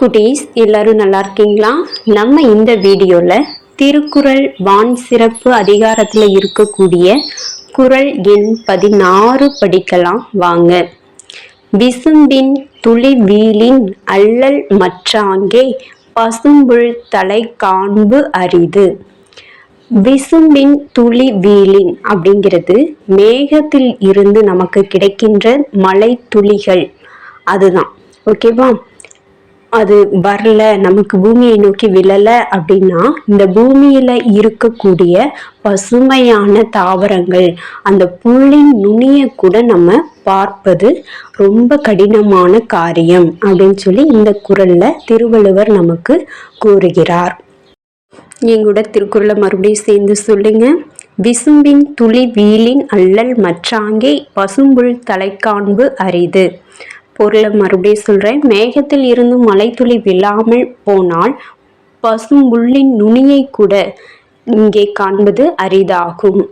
குட்டீஸ் எல்லாரும் நல்லா இருக்கீங்களா? நம்ம இந்த வீடியோவில் திருக்குறள் வான் சிறப்பு அதிகாரத்தில் இருக்கக்கூடிய குறள் எண் பதினாறு படிக்கலாம். வாங்க. விசும்பின் துளி வீலின் அல்லல் மற்றாங்கே பசும்புள் தலை காண்பு அரிது. விசும்பின் துளி வீலின் அப்படிங்கிறது மேகத்தில் இருந்து நமக்கு கிடைக்கின்ற மழை துளிகள் அதுதான். ஓகேவா? அது வரல நமக்கு பூமியை நோக்கி விழல அப்படின்னா இந்த பூமியில இருக்கக்கூடிய பசுமையான தாவரங்கள் அந்த புல்லின் நுனியை கூட நம்ம பார்ப்பது ரொம்ப கடினமான காரியம் அப்படின்னு சொல்லி இந்த குரல்ல திருவள்ளுவர் நமக்கு கூறுகிறார். எங்கூட திருக்குறளை மறுபடியும் சேர்ந்து சொல்லுங்க. விசும்பின் துளி வீலின் அல்லல் மற்றாங்கே பசும்புல் தலைக்காண்பு அரிது. பொருளை மறுபடியும் சொல்கிறேன் மேகத்தில் இருந்து மலைத்துளி விழாமல் போனால் பசும்புல்லின் நுனியை கூட இங்கே காண்பது அரிதாகும்.